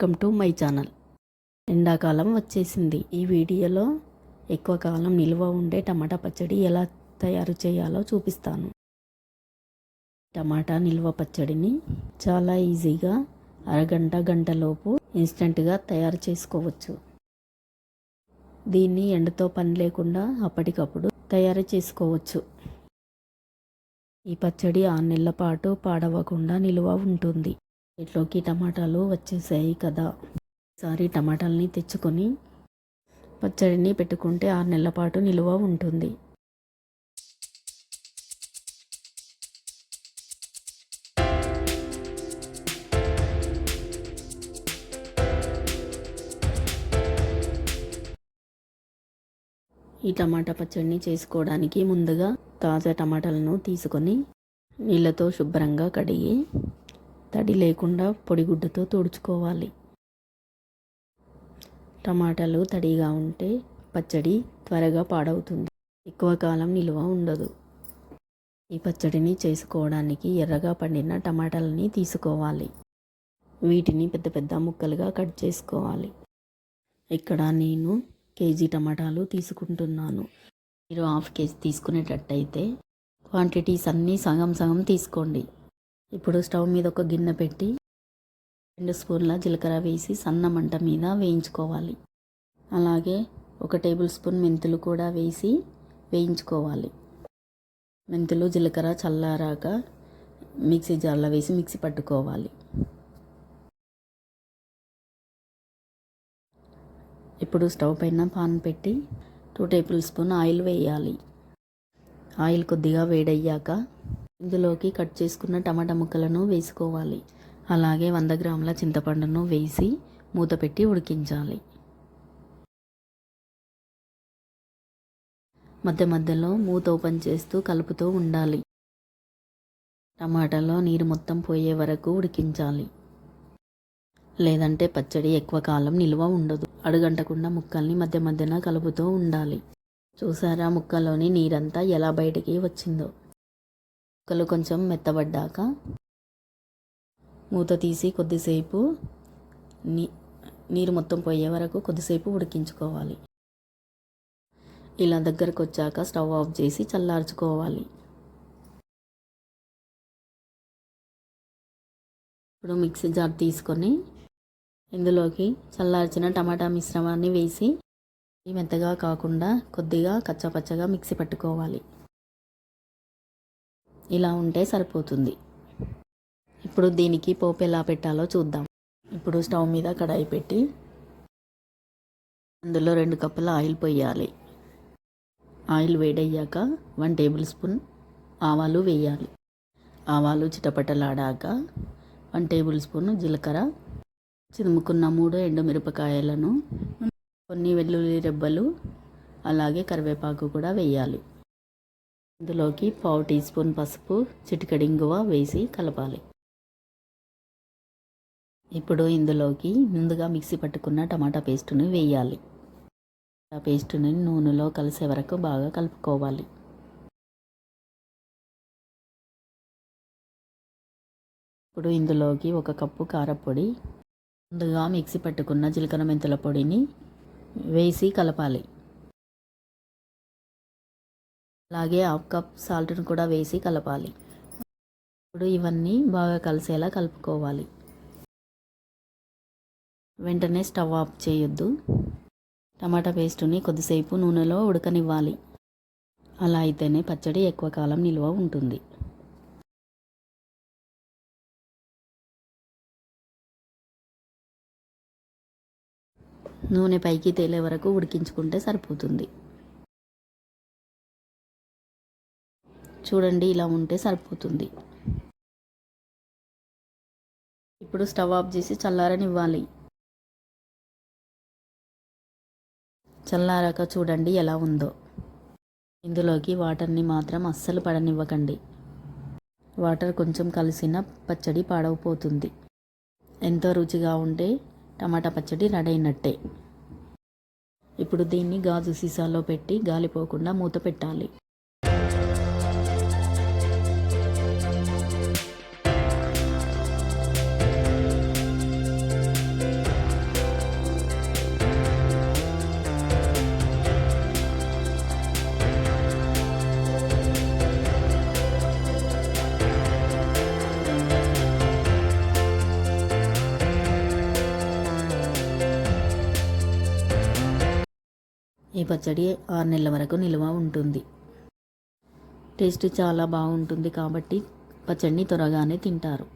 Welcome to my channel. ఎండాకాలం వచ్చేసింది. ఈ వీడియోలో ఎక్కువ కాలం నిల్వ ఉండే టమాటా పచ్చడి ఎలా తయారు చేయాలో చూపిస్తాను. టమాటా నిల్వ పచ్చడిని చాలా ఈజీగా అరగంట గంటలోపు ఇన్స్టెంట్గా తయారు చేసుకోవచ్చు. దీన్ని ఎండతో పని లేకుండా అప్పటికప్పుడు తయారు చేసుకోవచ్చు. ఈ పచ్చడి ఆరు నెలల పాటు పాడవకుండా నిల్వ ఉంటుంది. ఇంట్లోకి టమాటాలు వచ్చేసాయి కదా. ఈసారి టమాటాలని తెచ్చుకొని పచ్చడిని పెట్టుకుంటే ఆరు నెలల పాటు నిలువ ఉంటుంది. ఈ టమాటా పచ్చడిని చేసుకోవడానికి ముందుగా తాజా టమాటాలను తీసుకొని నీళ్ళతో శుభ్రంగా కడిగి తడి లేకుండా పొడిగుడ్డతో తుడుచుకోవాలి. టమాటాలు తడిగా ఉంటే పచ్చడి త్వరగా పాడవుతుంది. ఎక్కువ కాలం నిల్వ ఉండదు. ఈ పచ్చడిని చేసుకోవడానికి ఎర్రగా పండిన టమాటాలని తీసుకోవాలి. వీటిని పెద్ద పెద్ద ముక్కలుగా కట్ చేసుకోవాలి. ఇక్కడ నేను కేజీ టమాటాలు తీసుకుంటున్నాను. మీరు హాఫ్ కేజీ తీసుకునేటట్టయితే క్వాంటిటీస్ అన్నీ సగం సగం తీసుకోండి. ఇప్పుడు స్టవ్ మీద ఒక గిన్నె పెట్టి రెండు స్పూన్ల జీలకర్ర వేసి సన్న మంట మీద వేయించుకోవాలి. అలాగే ఒక టేబుల్ స్పూన్ మెంతులు కూడా వేసి వేయించుకోవాలి. మెంతులు జీలకర్ర చల్లారాక మిక్సీ జార్లో వేసి మిక్సీ పట్టుకోవాలి. ఇప్పుడు స్టవ్ పైన పాన్ పెట్టి టూ టేబుల్ స్పూన్ ఆయిల్ వేయాలి. ఆయిల్ కొద్దిగా వేడయ్యాక ఇందులోకి కట్ చేసుకున్న టమాటా ముక్కలను వేసుకోవాలి. అలాగే వంద గ్రాముల చింతపండును వేసి మూత పెట్టి ఉడికించాలి. మధ్య మధ్యలో మూత ఓపెన్ చేస్తూ కలుపుతూ ఉండాలి. టమాటాలో నీరు మొత్తం పోయే వరకు ఉడికించాలి. లేదంటే పచ్చడి ఎక్కువ కాలం నిల్వ ఉండదు. అడుగంటకుండా ముక్కల్ని మధ్య మధ్యన కలుపుతూ ఉండాలి. చూసారా ముక్కలోని నీరంతా ఎలా బయటికి వచ్చిందో? ముక్కలు కొంచెం మెత్తబడ్డాక మూత తీసి కొద్దిసేపు నీ నీరు మొత్తం పోయే వరకు కొద్దిసేపు ఉడికించుకోవాలి. ఇలా దగ్గరకు వచ్చాక స్టవ్ ఆఫ్ చేసి చల్లార్చుకోవాలి. ఇప్పుడు మిక్సీ జార్ తీసుకొని ఇందులోకి చల్లార్చిన టమాటా మిశ్రమాన్ని వేసి మెత్తగా కాకుండా కొద్దిగా కచ్చపచ్చగా మిక్సీ పట్టుకోవాలి. ఇలా ఉంటే సరిపోతుంది. ఇప్పుడు దీనికి పోపు ఎలా పెట్టాలో చూద్దాం. ఇప్పుడు స్టవ్ మీద కడాయి పెట్టి అందులో రెండు కప్పుల ఆయిల్ పోయాలి. ఆయిల్ వేడయ్యాక వన్ టేబుల్ స్పూన్ ఆవాలు వేయాలి. ఆవాలు చిటపటలాడాక వన్ టేబుల్ స్పూన్ జీలకర్ర. చిదుముకున్న మూడు ఎండుమిరపకాయలను కొన్ని వెల్లుల్లి రెబ్బలు అలాగే కరివేపాకు కూడా వేయాలి. ఇందులోకి పావు టీ స్పూన్ పసుపు చిటికడి ఇంగువ వేసి కలపాలి. ఇప్పుడు ఇందులోకి ముందుగా మిక్సీ పట్టుకున్న టమాటా పేస్టుని వేయాలి. ఆ పేస్టుని నూనెలో కలిసే వరకు బాగా కలుపుకోవాలి. ఇప్పుడు ఇందులోకి ఒక కప్పు కారపొడి ముందుగా మిక్సీ పట్టుకున్న జీలకర్ర మెంతుల పొడిని వేసి కలపాలి. అలాగే హాఫ్ కప్ సాల్ట్ని కూడా వేసి కలపాలి. ఇప్పుడు ఇవన్నీ బాగా కలిసేలా కలుపుకోవాలి. వెంటనే స్టవ్ ఆఫ్ చేయొద్దు. టమాటా పేస్టుని కొద్దిసేపు నూనెలో ఉడకనివ్వాలి. అలా అయితేనే పచ్చడి ఎక్కువ కాలం నిల్వ ఉంటుంది. నూనె పైకి తేలే వరకు ఉడికించుకుంటే సరిపోతుంది. చూడండి ఇలా ఉంటే సరిపోతుంది. ఇప్పుడు స్టవ్ ఆఫ్ చేసి చల్లారనివ్వాలి. చల్లారాక చూడండి ఎలా ఉందో. ఇందులోకి వాటర్ని మాత్రం అస్సలు పడనివ్వకండి. వాటర్ కొంచెం కలిసిన పచ్చడి పాడవపోతుంది. ఎంతో రుచిగా ఉంటే టమాటా పచ్చడి రెడీ అయినట్టే ఇప్పుడు దీన్ని గాజు సీసాలో పెట్టి గాలిపోకుండా మూత పెట్టాలి. ఈ పచ్చడి ఆరు నెలల వరకు నిల్వ ఉంటుంది. టేస్ట్ చాలా బాగుంటుంది కాబట్టి పచ్చడిని త్వరగానే తింటారు.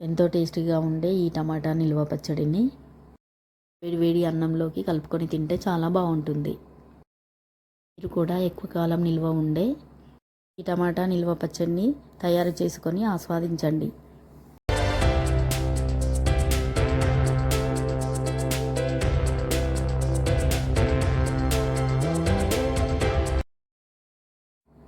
ఎంతో టేస్టీగా ఉండే ఈ టమాటా నిల్వ పచ్చడిని వేడివేడి అన్నంలోకి కలుపుకొని తింటే చాలా బాగుంటుంది. మీరు కూడా ఎక్కువ కాలం నిల్వ ఉండే ఈ టమాటా నిల్వ పచ్చడిని తయారు చేసుకొని ఆస్వాదించండి.